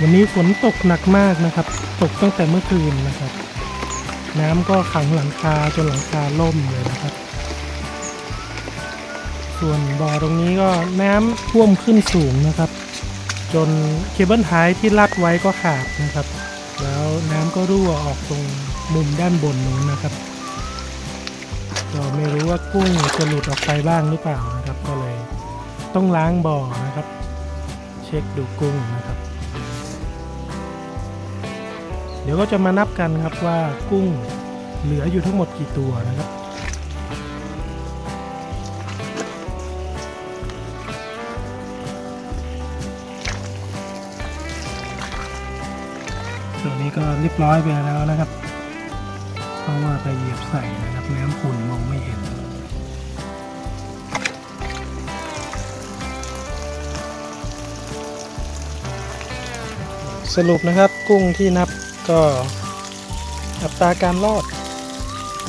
วันนี้ฝนตกหนักมากนะครับ ตกตั้งแต่เมื่อคืนนะครับ น้ำก็ขังหลังคาจนหลังคาล่มเลยนะครับ ส่วนบ่อตรงนี้ก็น้ำท่วมขึ้นสูงนะครับ จนเคเบิลไทยที่ลัดไว้ก็ขาดนะครับ แล้วน้ำก็รั่วออกตรงมุมด้านบนนู้นนะครับก็ไม่รู้ว่ากุ้งจะหลุดออกไปบ้างหรือเปล่านะครับ ก็เลย ต้องล้างบ่อนะครับ เช็คดูกุ้งนะครับ เดี๋ยวก็จะมานับกันครับว่ากุ้งเหลืออยู่ทั้งหมดกี่ตัวนะครับตัวนี้ก็เรียบร้อยไปแล้วนะครับ เพราะว่าไปเหยียบใส่นะครับน้ำขุ่นมองไม่เห็นสรุปนะครับกุ้งที่นับ ก็อัตราการรอด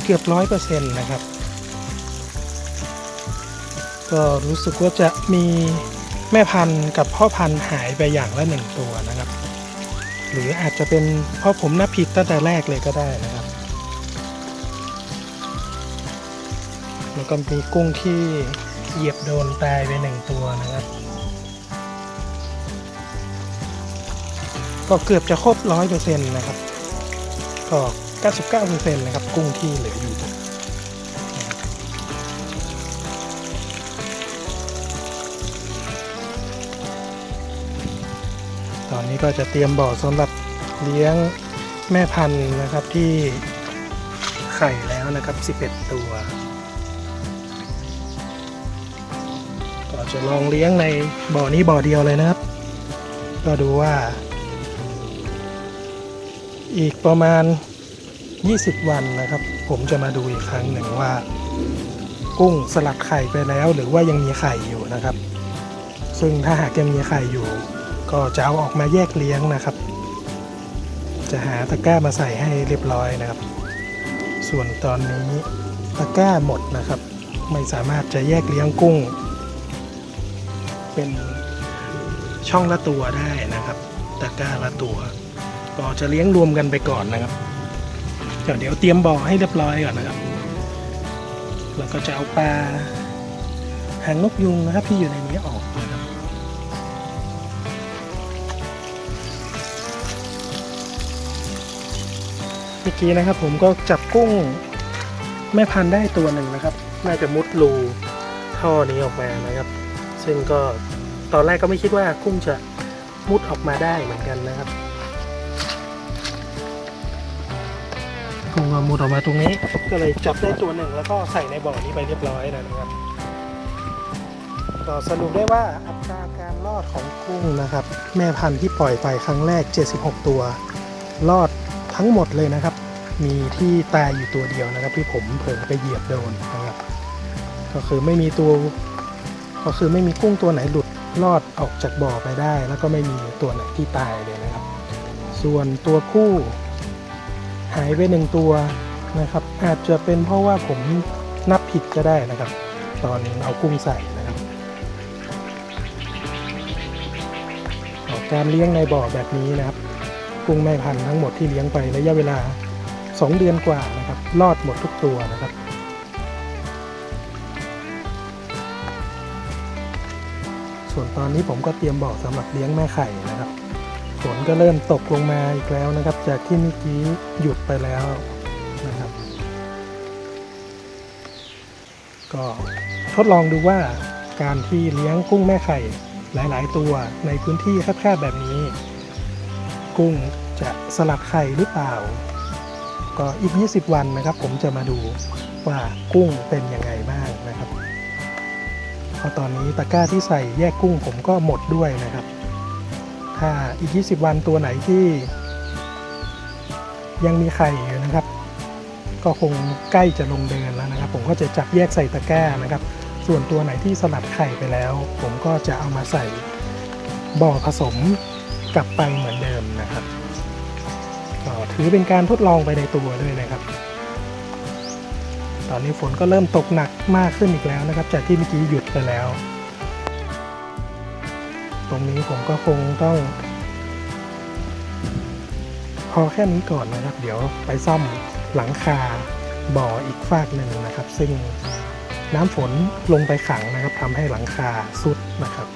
เกือบร้อยเปอร์เซ็นต์นะครับ ก็รู้สึกว่าจะมีแม่พันธุ์กับพ่อพันธุ์หายไปอย่างละหนึ่งตัวนะครับ หรืออาจจะเป็นเพราะผมนับผิดตั้งแต่แรกเลยก็ได้นะครับ แล้วก็มีกุ้งที่เหยียบโดนตายไปหนึ่งตัวนะครับ ก็เกือบจะครบร้อยเปอร์เซ็นต์นะครับ ก็99เก้าเปอร์เซ็นต์นะครับ กุ้งที่เหลืออยู่ตอนนี้ก็จะเตรียมบ่อสำหรับเลี้ยงแม่พันธุ์นะครับที่ไข่แล้วนะครับ 11 ตัว ก็จะลองเลี้ยงในบ่อนี้บ่อเดียวเลยนะครับ ก็ดูว่า อีกประมาณ 20 วันนะครับ ผมจะมาดูอีกครั้งหนึ่งว่า กุ้งสลัดไข่ไปแล้ว หรือว่ายังมีไข่อยู่นะครับ ซึ่งถ้าหากยังมีไข่อยู่ ก็จะเอาออกมาแยกเลี้ยงนะครับ จะหาตะกร้ามาใส่ให้เรียบร้อยนะครับ ส่วนตอนนี้ตะกร้าหมดนะครับ ไม่สามารถจะแยกเลี้ยงกุ้ง เป็นช่องละตัวได้นะครับตะกร้าละตัว ก็จะเลี้ยงรวมกันไปก่อนนะครับเดี๋ยวเดี๋ยวเตรียมบ่อให้เรียบร้อยก่อนนะครับ แล้วก็จะเอาปลาหางนกยุงนะครับที่อยู่ในนี้ออกนะครับเมื่อกี้นะครับผมก็จับกุ้งแม่พันธุ์ได้ตัวหนึ่งนะครับ น่าจะมุดรูท่อนี้ออกมานะครับ ซึ่งก็ตอนแรกก็ไม่คิดว่ากุ้งจะมุดออกมาได้เหมือนกันนะครับ กุ้งมุดออกมาตรงนี้ ก็เลยจับได้ตัวหนึ่งแล้วก็ใส่ในบ่อนี้ไปเรียบร้อยแล้วนะครับก็สรุปได้ว่าอัตราการรอดของกุ้งนะครับ แม่พันธุ์ที่ปล่อยไปครั้งแรก 76 ตัว รอดทั้งหมดเลยนะครับ มีที่ตายอยู่ตัวเดียวนะครับ ที่ผมเผลอไปเหยียบโดนนะครับ ก็คือไม่มีตัวก็คือไม่มีกุ้งตัวไหนหลุดรอดออกจากบ่อไปได้ แล้วก็ไม่มีตัวไหนที่ตายเลยนะครับ ส่วนตัวผู้ หายไปหนึ่งตัวนะครับ อาจจะเป็นเพราะว่าผมนับผิดก็ได้นะครับ ตอนเอากุ้งใส่นะครับออกการเลี้ยงในบ่อแบบนี้นะครับ กุ้งแม่พันธุ์ทั้งหมดที่เลี้ยงไประยะเวลา 2 เดือนกว่านะครับ รอดหมดทุกตัวนะครับส่วนตอนนี้ผมก็เตรียมบ่อสำหรับเลี้ยงแม่ไข่นะครับ ฝนก็เริ่มตกลงมาอีกแล้วนะครับ จากที่เมื่อกี้หยุดไปแล้วนะครับ ก็ทดลองดูว่าการที่เลี้ยงกุ้งแม่ไข่หลาย ๆ ตัวในพื้นที่แคบๆแบบนี้ กุ้งจะสลัดไข่หรือเปล่า ก็อีก 20 วันนะครับ ผมจะมาดูว่ากุ้งเป็นยังไงบ้างนะครับพราะตอนนี้ตะกร้าที่ใส่แยกกุ้งผมก็หมดด้วยนะครับ อีก 20 วันตัวไหนที่ ยังมีไข่อยู่นะครับ ก็คงใกล้จะลงเดินแล้วนะครับ ผมก็จะจับแยกใส่ตะกร้านะครับ ส่วนตัวไหนที่สลัดไข่ไปแล้ว ผมก็จะเอามาใส่บ่อผสมกลับไปเหมือนเดิมนะครับก็ถือเป็นการทดลองไปในตัวด้วยนะครับ ตอนนี้ฝนก็เริ่มตกหนักมากขึ้นอีกแล้วนะครับ จากที่เมื่อกี้หยุดไปแล้ว ตรงนี้ผมก็คงต้อง พอแค่นี้ก่อนนะครับ เดี๋ยวไปซ่อมหลังคาบ่ออีกฟากหนึ่งนะครับ ซึ่งน้ำฝนลงไปขังนะครับทำให้หลังคาสุดนะครับ